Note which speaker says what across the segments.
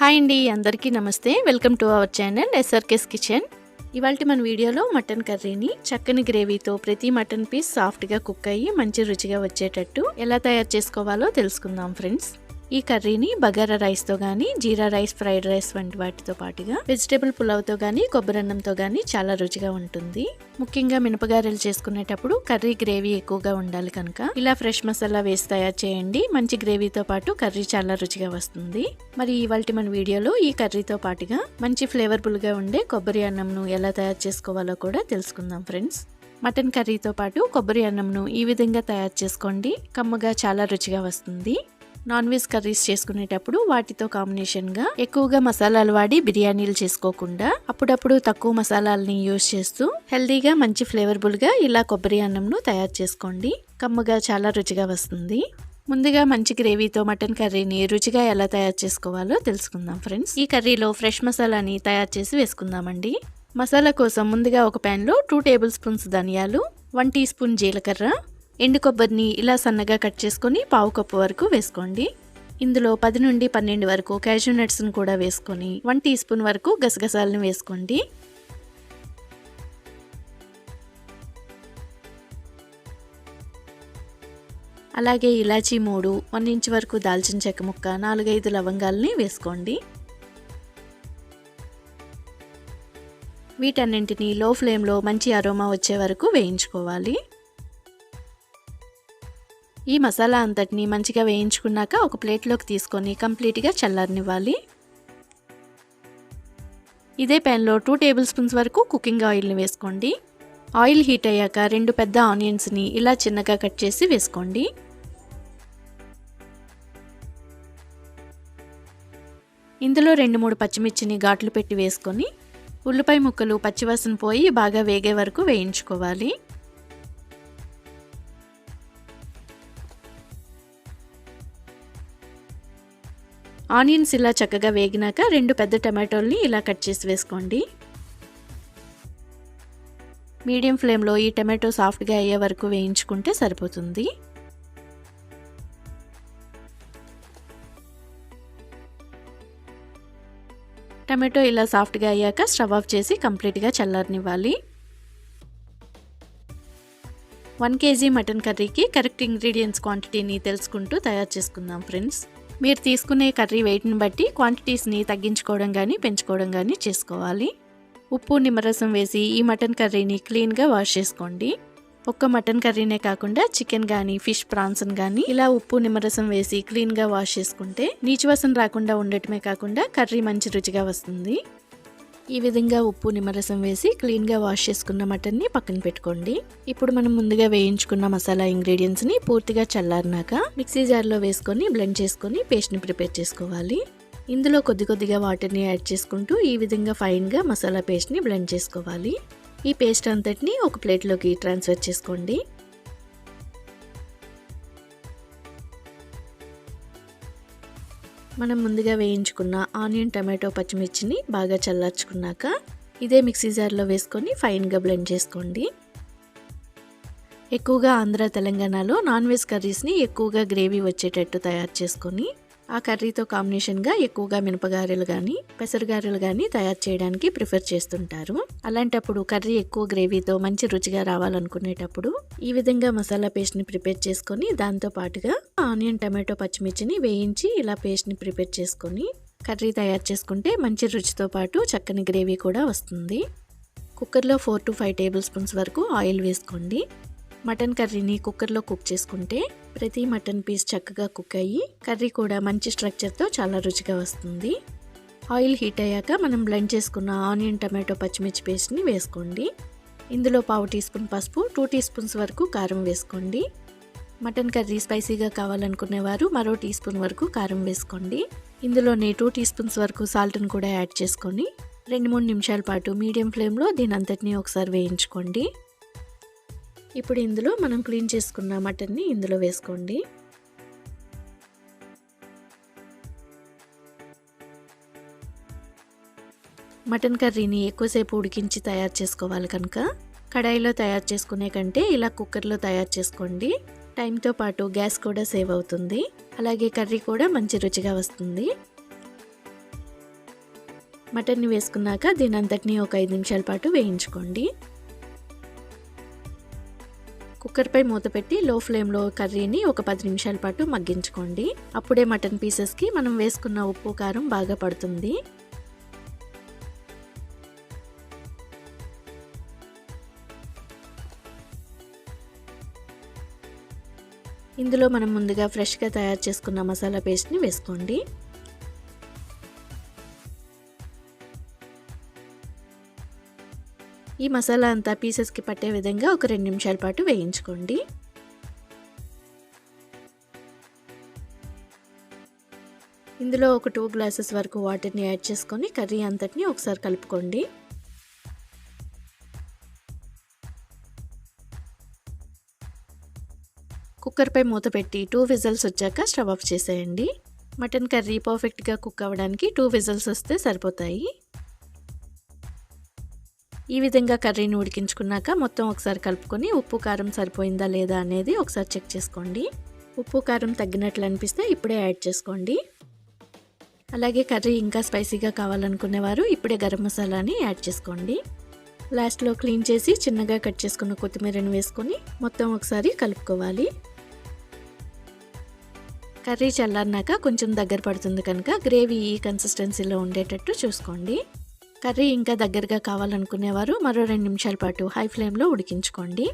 Speaker 1: Hi అండి అందరికీ నమస్తే. Welcome to our channel SRK's kitchen. ఇవాళ మన వీడియోలో మటన్ కర్రీని చక్కని గ్రేవీతో ప్రతి మటన్ పీస్ సాఫ్ట్గా కుక్ అయ్యి మంచి రుచిగా వచ్చేటట్టు ఎలా తయారు చేసుకోవాలో తెలుసుకుందాం ఫ్రెండ్స్. ఈ కర్రీని బగారా రైస్తో కానీ జీరా రైస్ ఫ్రైడ్ రైస్ వంటి వాటితో పాటుగా వెజిటేబుల్ పులావ్తో కానీ కొబ్బరన్నంతో కానీ చాలా రుచిగా ఉంటుంది. ముఖ్యంగా మినపగారెలు చేసుకునేటప్పుడు కర్రీ గ్రేవీ ఎక్కువగా ఉండాలి కనుక ఇలా ఫ్రెష్ మసాలా వేసి తయారు చేయండి. మంచి గ్రేవీతో పాటు కర్రీ చాలా రుచిగా వస్తుంది. మరి ఇవాళ మన వీడియోలో ఈ కర్రీతో పాటుగా మంచి ఫ్లేవర్ఫుల్గా ఉండే కొబ్బరి అన్నంను ఎలా తయారు చేసుకోవాలో కూడా తెలుసుకుందాం ఫ్రెండ్స్. మటన్ కర్రీతో పాటు కొబ్బరి అన్నంను ఈ విధంగా తయారు చేసుకోండి. కమ్మగా చాలా రుచిగా వస్తుంది. నాన్ వెజ్ కర్రీస్ చేసుకునేటప్పుడు వాటితో కాంబినేషన్గా ఎక్కువగా మసాలాలు వాడి బిర్యానీలు చేసుకోకుండా అప్పుడప్పుడు తక్కువ మసాలాలని యూజ్ చేస్తూ హెల్దీగా మంచి ఫ్లేవర్ఫుల్గా ఇలా కొబ్బరి అన్నంను తయారు చేసుకోండి. కమ్మగా చాలా రుచిగా వస్తుంది. ముందుగా మంచి గ్రేవీతో మటన్ కర్రీని రుచిగా ఎలా తయారు చేసుకోవాలో తెలుసుకుందాం ఫ్రెండ్స్ ఈ కర్రీలో ఫ్రెష్ మసాలాని తయారు చేసి వేసుకుందామండి. మసాలా కోసం ముందుగా ఒక ప్యాన్లో టూ టేబుల్ స్పూన్స్ ధనియాలు వన్ టీ స్పూన్ జీలకర్ర ఎండు కొబ్బరిని ఇలా సన్నగా కట్ చేసుకొని పావు కప్పు వరకు వేసుకోండి. ఇందులో పది నుండి పన్నెండు వరకు క్యాషూ నట్స్ను కూడా వేసుకొని వన్ టీ స్పూన్ వరకు గసగసాలను వేసుకోండి. అలాగే ఇలాచీ మూడు వన్ ఇంచ్ వరకు దాల్చిన చెక్క ముక్క నాలుగైదు లవంగాలని వేసుకోండి. వీటన్నింటినీ లో ఫ్లేమ్లో మంచి అరోమా వచ్చే వరకు వేయించుకోవాలి. ఈ మసాలా అంతటిని మంచిగా వేయించుకున్నాక ఒక ప్లేట్లోకి తీసుకొని కంప్లీట్గా చల్లారనివ్వాలి. ఇదే ప్యాన్లో టూ టేబుల్ స్పూన్స్ వరకు కుకింగ్ ఆయిల్ని వేసుకోండి. ఆయిల్ హీట్ అయ్యాక రెండు పెద్ద ఆనియన్స్ని ఇలా చిన్నగా కట్ చేసి వేసుకోండి. ఇందులో రెండు మూడు పచ్చిమిర్చిని ఘాట్లు పెట్టి వేసుకొని ఉల్లిపాయ ముక్కలు పచ్చివాసన పోయి బాగా వేగే వరకు వేయించుకోవాలి. ఆనియన్స్ ఇలా చక్కగా వేగినాక రెండు పెద్ద టమాటోల్ని ఇలా కట్ చేసి వేసుకోండి. మీడియం ఫ్లేమ్లో ఈ టమాటో సాఫ్ట్గా అయ్యే వరకు వేయించుకుంటే సరిపోతుంది. టమాటో ఇలా సాఫ్ట్గా అయ్యాక స్టవ్ ఆఫ్ చేసి కంప్లీట్గా చల్లారనివ్వాలి. వన్ కేజీ మటన్ కర్రీకి కరెక్ట్ ఇంగ్రీడియంట్స్ క్వాంటిటీని తెలుసుకుంటూ తయారు చేసుకుందాం ఫ్రెండ్స్. మీరు తీసుకునే కర్రీ వెయిట్ని బట్టి క్వాంటిటీస్ని తగ్గించుకోవడం కానీ పెంచుకోవడం కానీ చేసుకోవాలి. ఉప్పు నిమ్మరసం వేసి ఈ మటన్ కర్రీని క్లీన్గా వాష్ చేసుకోండి. ఒక్క మటన్ కర్రీనే కాకుండా చికెన్ కానీ ఫిష్ ప్రాన్స్ని కానీ ఇలా ఉప్పు నిమ్మరసం వేసి క్లీన్గా వాష్ చేసుకుంటే నీచువాసన రాకుండా ఉండటమే కాకుండా కర్రీ మంచి రుచిగా వస్తుంది. ఈ విధంగా ఉప్పు నిమ్మరసం వేసి క్లీన్గా వాష్ చేసుకున్న మటన్ని పక్కన పెట్టుకోండి. ఇప్పుడు మనం ముందుగా వేయించుకున్న మసాలా ఇంగ్రీడియంట్స్ని పూర్తిగా చల్లారినాక మిక్సీ జార్లో వేసుకొని బ్లెండ్ చేసుకొని పేస్ట్ని ప్రిపేర్ చేసుకోవాలి. ఇందులో కొద్ది కొద్దిగా వాటర్ని యాడ్ చేసుకుంటూ ఈ విధంగా ఫైన్గా మసాలా పేస్ట్ని బ్లెండ్ చేసుకోవాలి. ఈ పేస్ట్ అంతటిని ఒక ప్లేట్లోకి ట్రాన్స్ఫర్ చేసుకోండి. మనం ముందుగా వేయించుకున్న ఆనియన్ టమాటో పచ్చిమిర్చిని బాగా చల్లార్చుకున్నాక ఇదే మిక్సీ జార్లో వేసుకొని ఫైన్గా బ్లెండ్ చేసుకోండి. ఎక్కువగా ఆంధ్ర తెలంగాణలో నాన్ వెజ్ కర్రీస్ని ఎక్కువగా గ్రేవీ వచ్చేటట్టు తయారు చేసుకొని ఆ కర్రీతో కాంబినేషన్గా ఎక్కువగా మినపగారెలు కానీ పెసరగారెలు కానీ తయారు చేయడానికి ప్రిఫర్ చేస్తుంటారు. అలాంటప్పుడు కర్రీ ఎక్కువ గ్రేవీతో మంచి రుచిగా రావాలనుకునేటప్పుడు ఈ విధంగా మసాలా పేస్ట్ని ప్రిపేర్ చేసుకొని దాంతో పాటుగా ఆనియన్ టమాటో పచ్చిమిర్చిని వేయించి ఇలా పేస్ట్ని ప్రిపేర్ చేసుకొని కర్రీ తయారు చేసుకుంటే మంచి రుచితో పాటు చక్కని గ్రేవీ కూడా వస్తుంది. కుక్కర్లో four to five tablespoons వరకు ఆయిల్ వేసుకోండి. మటన్ కర్రీని కుక్కర్లో కుక్ చేసుకుంటే ప్రతి మటన్ పీస్ చక్కగా కుక్ అయ్యి కర్రీ కూడా మంచి స్ట్రక్చర్తో చాలా రుచిగా వస్తుంది. ఆయిల్ హీట్ అయ్యాక మనం బ్లెండ్ చేసుకున్న ఆనియన్ టమాటో పచ్చిమిర్చి పేస్ట్ని వేసుకోండి. ఇందులో పావు టీ స్పూన్ పసుపు టూ టీ స్పూన్స్ వరకు కారం వేసుకోండి. మటన్ కర్రీ స్పైసీగా కావాలనుకునేవారు మరో టీ స్పూన్ వరకు కారం వేసుకోండి. ఇందులోనే టూ టీ స్పూన్స్ వరకు సాల్ట్ను కూడా యాడ్ చేసుకొని రెండు మూడు నిమిషాల పాటు మీడియం ఫ్లేమ్లో దీని అంతటినీ ఒకసారి వేయించుకోండి. ఇప్పుడు ఇందులో మనం క్లీన్ చేసుకున్న మటన్ని ఇందులో వేసుకోండి. మటన్ కర్రీని ఎక్కువసేపు ఉడికించి తయారు చేసుకోవాలి కనుక కడాయిలో తయారు చేసుకునే కంటే ఇలా కుక్కర్లో తయారు చేసుకోండి. టైంతో పాటు గ్యాస్ కూడా సేవ్ అవుతుంది. అలాగే కర్రీ కూడా మంచి రుచిగా వస్తుంది. మటన్ని వేసుకున్నాక దీని అంతటిని ఒక ఐదు నిమిషాల పాటు వేయించుకోండి. కుక్కర్పై మూత పెట్టి లో ఫ్లేమ్లో కర్రీని ఒక పది నిమిషాల పాటు మగ్గించుకోండి. అప్పుడే మటన్ పీసెస్కి మనం వేసుకున్న ఉప్పు కారం బాగా పడుతుంది. ఇందులో మనం ముందుగా ఫ్రెష్గా తయారు చేసుకున్న మసాలా పేస్ట్ని వేసుకోండి. ఈ మసాలా అంతా పీసెస్కి పట్టే విధంగా ఒక రెండు నిమిషాల పాటు వేయించుకోండి. ఇందులో ఒక టూ గ్లాసెస్ వరకు వాటర్ని యాడ్ చేసుకొని కర్రీ అంతటిని ఒకసారి కలుపుకోండి. కుక్కర్పై మూత పెట్టి టూ విజల్స్ వచ్చాక స్టవ్ ఆఫ్ చేసేయండి. మటన్ కర్రీ పర్ఫెక్ట్గా కుక్ అవ్వడానికి టూ విజల్స్ వస్తే సరిపోతాయి. ఈ విధంగా కర్రీని ఉడికించుకున్నాక మొత్తం ఒకసారి కలుపుకొని ఉప్పు కారం సరిపోయిందా లేదా అనేది ఒకసారి చెక్ చేసుకోండి. ఉప్పు కారం తగ్గినట్లు అనిపిస్తే ఇప్పుడే యాడ్ చేసుకోండి. అలాగే కర్రీ ఇంకా స్పైసీగా కావాలనుకునేవారు ఇప్పుడే గరం మసాలాని యాడ్ చేసుకోండి. లాస్ట్లో క్లీన్ చేసి చిన్నగా కట్ చేసుకున్న కొత్తిమీరని వేసుకొని మొత్తం ఒకసారి కలుపుకోవాలి. కర్రీ చల్లారినాక కొంచెం దగ్గర పడుతుంది కనుక గ్రేవీ ఈ కన్సిస్టెన్సీలో ఉండేటట్టు చూసుకోండి. కర్రీ ఇంకా దగ్గరగా కావాలనుకునేవారు మరో రెండు నిమిషాల పాటు హై ఫ్లేమ్లో ఉడికించుకోండి.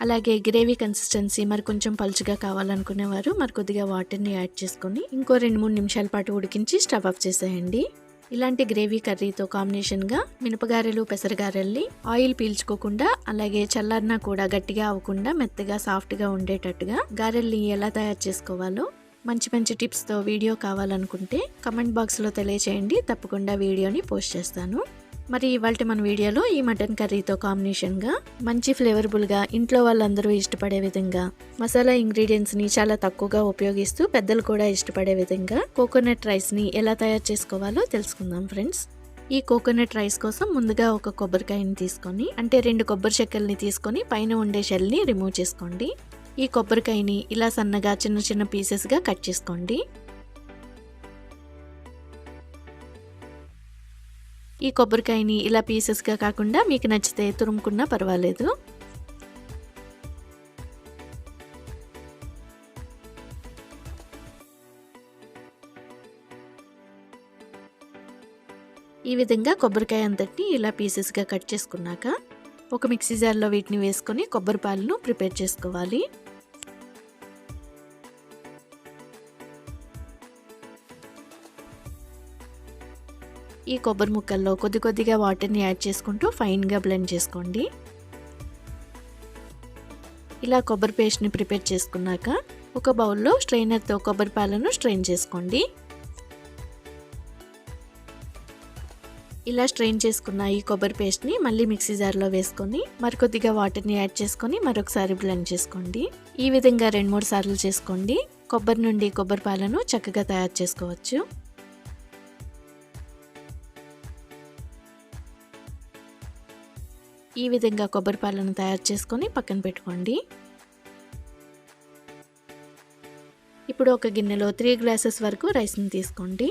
Speaker 1: అలాగే గ్రేవీ కన్సిస్టెన్సీ మరి కొంచెం పలుచగా కావాలనుకునేవారు మరి కొద్దిగా వాటర్ని యాడ్ చేసుకొని ఇంకో రెండు మూడు నిమిషాల పాటు ఉడికించి స్టవ్ ఆఫ్ చేసేయండి. ఇలాంటి గ్రేవీ కర్రీతో కాంబినేషన్గా మినపగారెలు పెసరగారెల్ని ఆయిల్ పీల్చుకోకుండా అలాగే చల్లారినా కూడా గట్టిగా అవ్వకుండా మెత్తగా సాఫ్ట్గా ఉండేటట్టుగా గారెల్ని ఎలా తయారు చేసుకోవాలో మంచి మంచి టిప్స్తో వీడియో కావాలనుకుంటే కమెంట్ బాక్స్లో తెలియచేయండి. తప్పకుండా వీడియోని పోస్ట్ చేస్తాను. మరి ఇవాళ మన వీడియోలో ఈ మటన్ కర్రీతో కాంబినేషన్గా మంచి ఫ్లేవర్ఫుల్గా ఇంట్లో వాళ్ళందరూ ఇష్టపడే విధంగా మసాలా ఇంగ్రీడియంట్స్ని చాలా తక్కువగా ఉపయోగిస్తూ పెద్దలు కూడా ఇష్టపడే విధంగా కోకోనట్ రైస్ని ఎలా తయారు చేసుకోవాలో తెలుసుకుందాం ఫ్రెండ్స్. ఈ కోకోనట్ రైస్ కోసం ముందుగా ఒక కొబ్బరికాయని తీసుకొని అంటే రెండు కొబ్బరి చెక్కల్ని తీసుకొని పైన ఉండే షెల్ని రిమూవ్ చేసుకోండి. ఈ కొబ్బరికాయని ఇలా సన్నగా చిన్న చిన్న పీసెస్గా కట్ చేసుకోండి. ఈ కొబ్బరికాయని ఇలా పీసెస్గా కాకుండా మీకు నచ్చితే తురుముకున్నా పర్వాలేదు. ఈ విధంగా కొబ్బరికాయ అంతటిని ఇలా పీసెస్గా కట్ చేసుకున్నాక ఒక మిక్సీ జార్లో వీటిని వేసుకొని కొబ్బరి పాలను ప్రిపేర్ చేసుకోవాలి. ఈ కొబ్బరి ముక్కల్లో కొద్ది కొద్దిగా వాటర్ని యాడ్ చేసుకుంటూ ఫైన్గా బ్లెండ్ చేసుకోండి. ఇలా కొబ్బరి పేస్ట్ని ప్రిపేర్ చేసుకున్నాక ఒక బౌల్లో స్ట్రైనర్తో కొబ్బరి పాలను స్ట్రెయిన్ చేసుకోండి. ఇలా స్ట్రెయిన్ చేసుకున్న ఈ కొబ్బరి పేస్ట్ని మళ్ళీ మిక్సీ జార్లో వేసుకొని మరికొద్దిగా వాటర్ని యాడ్ చేసుకొని మరొకసారి బ్లెండ్ చేసుకోండి. ఈ విధంగా రెండు మూడు సార్లు చేసుకోండి. కొబ్బరి నుండి కొబ్బరి పాలను చక్కగా తయారు చేసుకోవచ్చు. ఈ విధంగా కొబ్బరి పాలను తయారు చేసుకొని పక్కన పెట్టుకోండి. ఇప్పుడు ఒక గిన్నెలో త్రీ గ్లాసెస్ వరకు రైస్ని తీసుకోండి.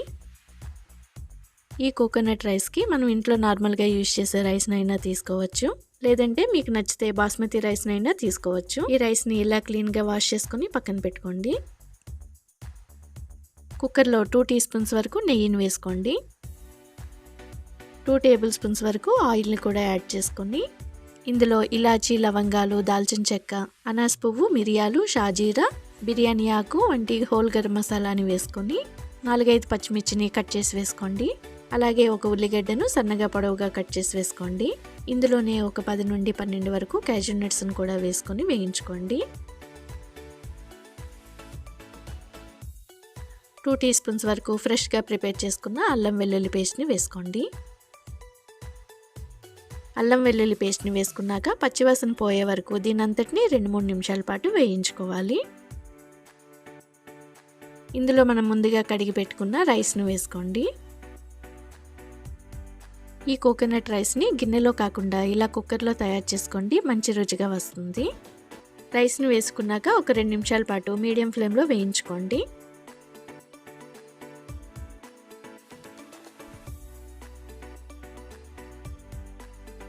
Speaker 1: ఈ కోకోనట్ రైస్కి మనం ఇంట్లో నార్మల్గా యూజ్ చేసే రైస్నైనా తీసుకోవచ్చు. లేదంటే మీకు నచ్చితే బాస్మతి రైస్నైనా తీసుకోవచ్చు. ఈ రైస్ని ఇలా క్లీన్గా వాష్ చేసుకొని పక్కన పెట్టుకోండి. కుక్కర్లో టూ టీ స్పూన్స్ వరకు నెయ్యిని వేసుకోండి. టూ టేబుల్ స్పూన్స్ వరకు ఆయిల్ని కూడా యాడ్ చేసుకొని ఇందులో ఇలాచీ లవంగాలు దాల్చిన చెక్క అనాస్ పువ్వు మిరియాలు షాజీరా బిర్యానీ ఆకు వంటి హోల్ గరం మసాలాని వేసుకొని నాలుగైదు పచ్చిమిర్చిని కట్ చేసి వేసుకోండి. అలాగే ఒక ఉల్లిగడ్డను సన్నగా పొడవుగా కట్ చేసి వేసుకోండి. ఇందులోనే ఒక పది నుండి పన్నెండు వరకు క్యాజూ నట్స్ను కూడా వేసుకొని వేయించుకోండి. టూ టీ స్పూన్స్ వరకు ఫ్రెష్గా ప్రిపేర్ చేసుకున్న అల్లం వెల్లుల్లి పేస్ట్ని వేసుకోండి. అల్లం వెల్లుల్లి పేస్ట్ని వేసుకున్నాక పచ్చివాసన పోయే వరకు దీనంతటిని రెండు మూడు నిమిషాల పాటు వేయించుకోవాలి. ఇందులో మనం ముందుగా కడిగి పెట్టుకున్న రైస్ను వేసుకోండి. ఈ కోకోనట్ రైస్ని గిన్నెలో కాకుండా ఇలా కుక్కర్లో తయారు చేసుకోండి మంచి రుచిగా వస్తుంది. రైస్ని వేసుకున్నాక ఒక రెండు నిమిషాల పాటు మీడియం ఫ్లేమ్లో వేయించుకోండి.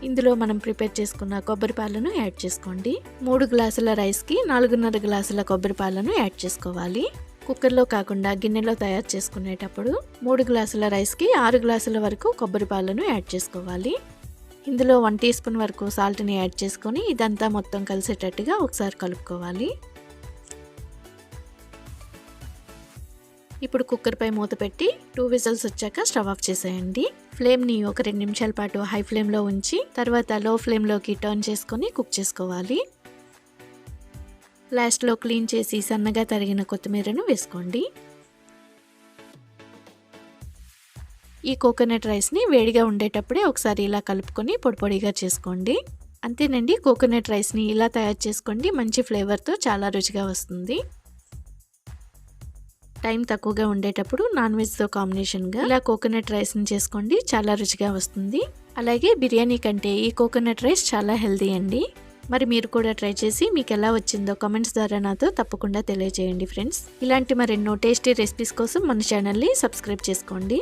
Speaker 1: ఇందులో మనం ప్రిపేర్ చేసుకున్న కొబ్బరి పాలను యాడ్ చేసుకోండి. మూడు గ్లాసుల రైస్కి నాలుగున్నర గ్లాసుల కొబ్బరి పాలను యాడ్ చేసుకోవాలి. కుక్కర్లో కాకుండా గిన్నెలో తయారు చేసుకునేటప్పుడు మూడు గ్లాసుల రైస్కి ఆరు గ్లాసుల వరకు కొబ్బరి పాలను యాడ్ చేసుకోవాలి. ఇందులో వన్ టీ స్పూన్ వరకు సాల్ట్ని యాడ్ చేసుకొని ఇదంతా మొత్తం కలిసేటట్టుగా ఒకసారి కలుపుకోవాలి. ఇప్పుడు కుక్కర్పై మూత పెట్టి టూ విజిల్స్ వచ్చాక స్టవ్ ఆఫ్ చేసేయండి. ఫ్లేమ్ని ఒక రెండు నిమిషాల పాటు హై ఫ్లేమ్లో ఉంచి తర్వాత లో ఫ్లేమ్లోకి టర్న్ చేసుకొని కుక్ చేసుకోవాలి. లాస్ట్లో క్లీన్ చేసి సన్నగా తరిగిన కొత్తిమీరను వేసుకోండి. ఈ కోకోనట్ రైస్ని వేడిగా ఉండేటప్పుడే ఒకసారి ఇలా కలుపుకొని పొడి పొడిగా చేసుకోండి. అంతేనండి కోకోనట్ రైస్ని ఇలా తయారు చేసుకోండి మంచి ఫ్లేవర్తో చాలా రుచిగా వస్తుంది. టైం తక్కువగా ఉండేటప్పుడు నాన్ వెజ్తో కాంబినేషన్గా ఇలా కోకోనట్ రైస్ని చేసుకోండి చాలా రుచిగా వస్తుంది. అలాగే బిర్యానీ కంటే ఈ కోకోనట్ రైస్ చాలా హెల్దీ అండి. మరి మీరు కూడా ట్రై చేసి మీకు ఎలా వచ్చిందో కామెంట్స్ ద్వారా నాతో తప్పకుండా తెలియజేయండి ఫ్రెండ్స్. ఇలాంటి మరెన్నో టేస్టీ రెసిపీస్ కోసం మన ఛానల్ని సబ్స్క్రైబ్ చేసుకోండి.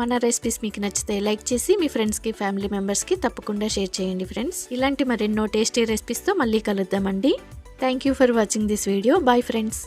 Speaker 1: మన రెసిపీస్ మీకు నచ్చితే లైక్ చేసి మీ ఫ్రెండ్స్కి ఫ్యామిలీ మెంబర్స్కి తప్పకుండా షేర్ చేయండి ఫ్రెండ్స్. ఇలాంటి మరెన్నో టేస్టీ రెసిపీస్తో మళ్ళీ కలుద్దామండి. Thank you for watching this video. Bye friends.